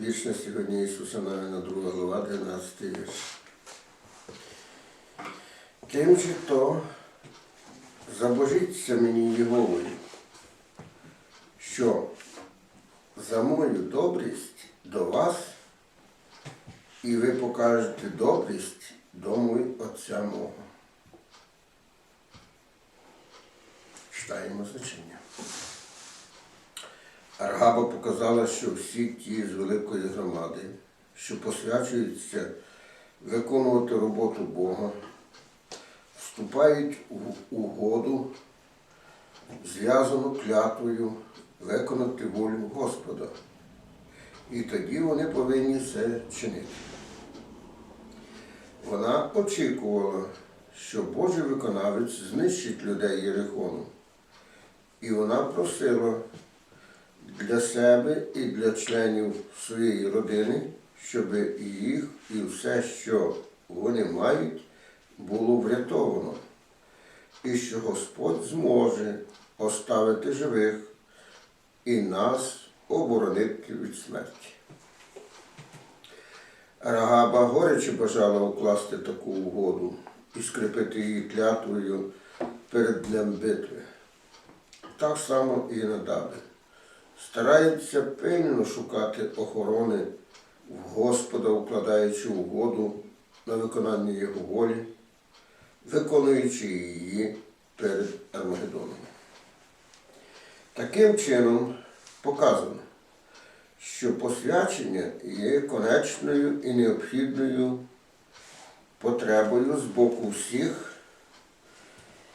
Вічна сьогодні Ісуса Навина, 2 глава, 12 вірш. Тим же то забожіться мені Єговою, що за мою добрість до вас, і ви покажете добрість дому Отця мого. Читаємо значення. Аргаба показала, що всі ті з великої громади, що посвячуються виконувати роботу Бога, вступають в угоду, зв'язану клятвою виконати волю Господа. І тоді вони повинні це чинити. Вона очікувала, що Божий виконавець знищить людей Єрихону. І вона просила для себе і для членів своєї родини, щоб і їх, і все, що вони мають, було врятовано, і що Господь зможе оставити живих і нас оборонити від смерті. Рагаба горяче бажала укласти таку угоду і скріпити її клятвою перед днем битви. Так само і надаби. Стараються пильно шукати охорони в Господа, укладаючи угоду на виконання Його волі, виконуючи її перед Армагеддоном. Таким чином показано, що посвячення є конечною і необхідною потребою з боку всіх,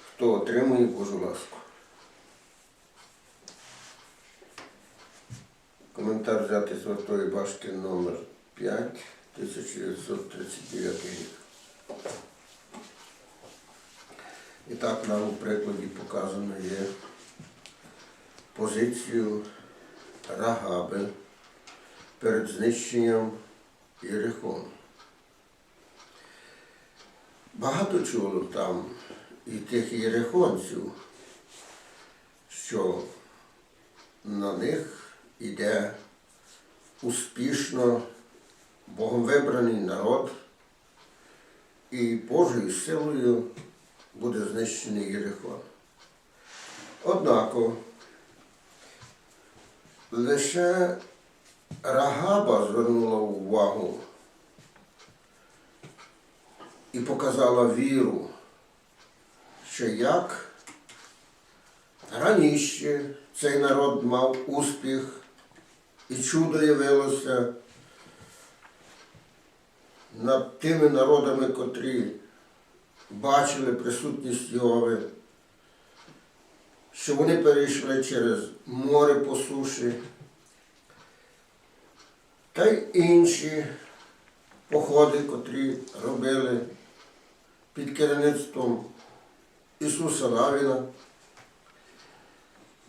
хто отримує Божу ласку. Коментар взятий з Вартої башти номер 5, 1939 рік. І так нам у прикладі показано є позицію Рагаби перед знищенням Єрихону. Багато чуло там і тих єрихонців, що на них іде успішно Богом вибраний народ, і Божою силою буде знищений Єрихон. Однако лише Рагаба звернула увагу і показала віру, що як раніше цей народ мав успіх і чудо явилося над тими народами, котрі бачили присутність Йови, що вони перейшли через море по суші, та й інші походи, котрі робили під керівництвом Ісуса Навіна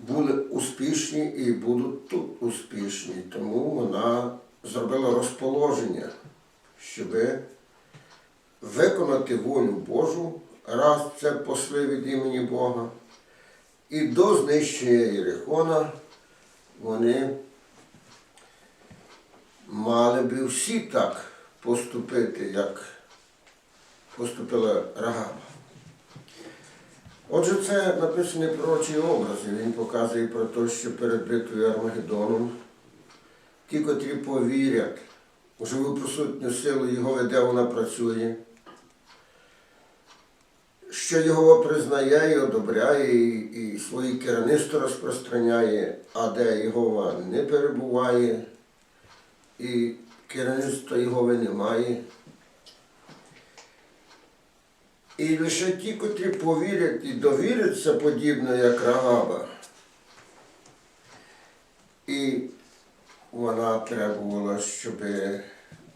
були успішні і будуть тут успішні. Тому вона зробила розположення, щоб виконати волю Божу, раз це посли від імені Бога. І до знищення Єрихона вони мали би всі так поступити, як поступила Рагаба. Отже, це написаний пророчий образ, він показує про те, що перед битвою Армагеддоном ті, котрі повірять у живу присутню силу Його, де вона працює, що його признає і одобряє, і, і свої керівництво розпространяє, а де Його не перебуває, і керівництва Його немає. І лише ті, котрі повірять і довіряться подібно, як Рагаба. І вона требувала, щоб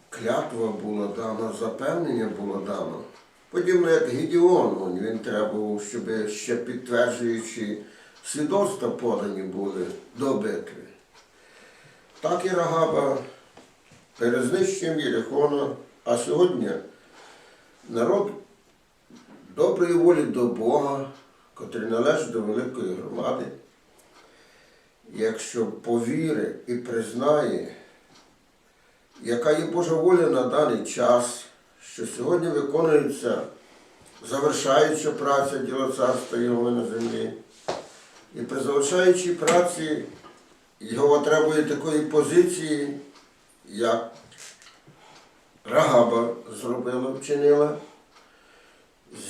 клятва була дана, запевнення було дано. Подібно як Гедіон, він требував, щоб ще підтверджуючи свідоцтва подані були до битви. Так і Рагаба перед знищенням Єрихона, а сьогодні народ доброї волі до Бога, котрий належить до великої громади, якщо повірить і признає яка є Божа воля на даний час, що сьогодні виконується завершаюча праця діла царства Його на землі. І при завершаючій праці його требує такої позиції, як Рагаба зробила, вчинила,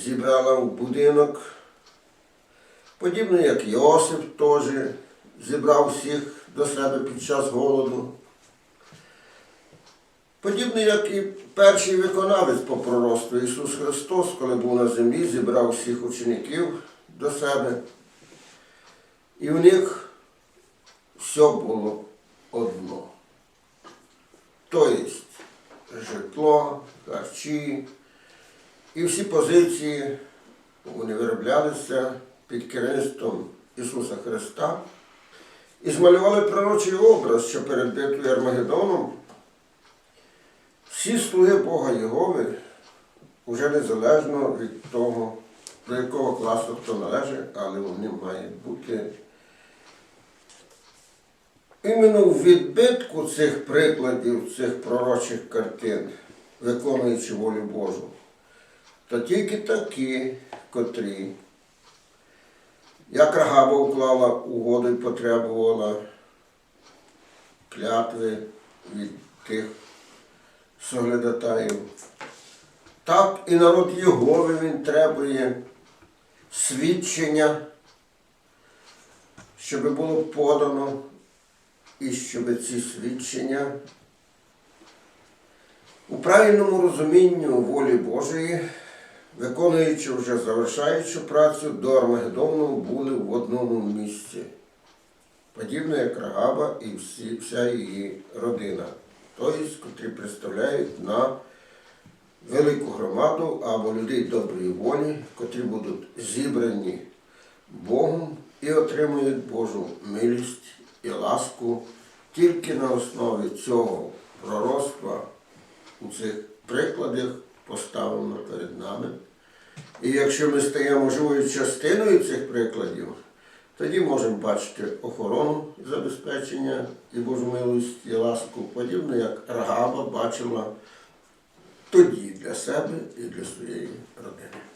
зібрала в будинок. Подібно як Йосип теж зібрав всіх до себе під час голоду. Подібно як і перший виконавець по пророцтву Ісус Христос, коли був на землі, зібрав всіх учеників до себе. І в них все було одно. Тобто житло, харчі і всі позиції вони вироблялися під керівництвом Ісуса Христа і змалювали пророчий образ, що перед битвою Армагеддоном. Всі слуги Бога Єгови, уже незалежно від того, до якого класу хто належить, але вони мають бути. Іменно в відбитку цих прикладів, цих пророчих картин, виконуючи волю Божу, то тільки такі, котрі, як Рагаба уклала угоду і потребувала. Клятви від тих соглядатаїв, так і народ Єгови він требує свідчення, щоб було подано, і щоб ці свідчення у правильному розумінню волі Божої, виконуючи вже завершаючу працю до Армагеддону, були в одному місці. Подібно як Рагаба і всі, вся її родина, тобто, котрі представляють на велику громаду або людей доброї волі, котрі будуть зібрані Богом і отримують Божу милість і ласку тільки на основі цього пророцтва у цих прикладах поставлено перед нами. І якщо ми стаємо живою частиною цих прикладів, тоді можемо бачити охорону забезпечення і Божу милість і ласку, подібно як Рагаба бачила тоді для себе і для своєї родини.